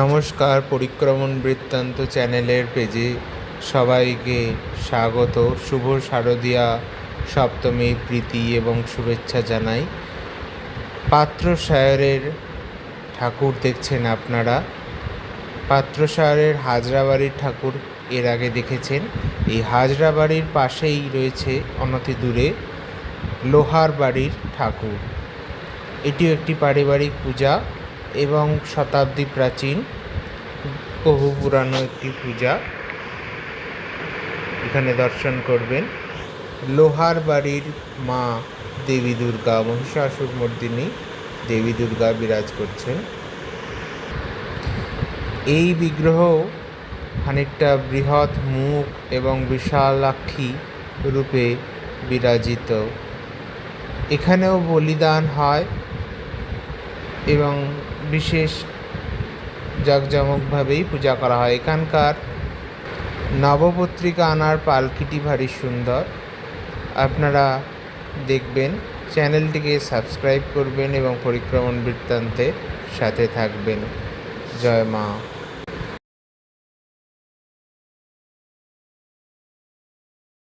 নমস্কার পরিক্রমণ বৃত্তান্ত চ্যানেলের পেজে সবাইকে স্বাগত। শুভ শারদীয়া সপ্তমী প্রীতি এবং শুভেচ্ছা জানাই। পাত্রসায়রের ঠাকুর দেখছেন আপনারা। পাত্রসায়রের হাজরাবাড়ির ঠাকুর এর আগে দেখেছেন। এই হাজরাবাড়ির পাশেই রয়েছে অনতি দূরে লোহার বাড়ির ঠাকুর। এটিও একটি পারিবারিক পূজা। এবং শতাব্দী প্রাচীন, বহু পুরানো একটি পূজা। এখানে দর্শন করবেন লোহার বাড়ির মা দেবী দুর্গা, মহিষাসুর মর্দিনী দেবী দুর্গা বিরাজ করছেন। এই বিগ্রহ খানিকটা বৃহৎ মুখ এবং বিশালাক্ষী রূপে বিরাজিত। এখানেও বলিদান হয় এবং বিশেষ জাঁকজমকভাবেই পূজা করা হয়। এখানকার নবপত্রিকা আনার পালকিটি ভারী সুন্দর। আপনারা দেখবেন, চ্যানেলটিকে সাবস্ক্রাইব করবেন এবং পরিক্রমণ বৃত্তান্তের সাথে থাকবেন। জয় মা।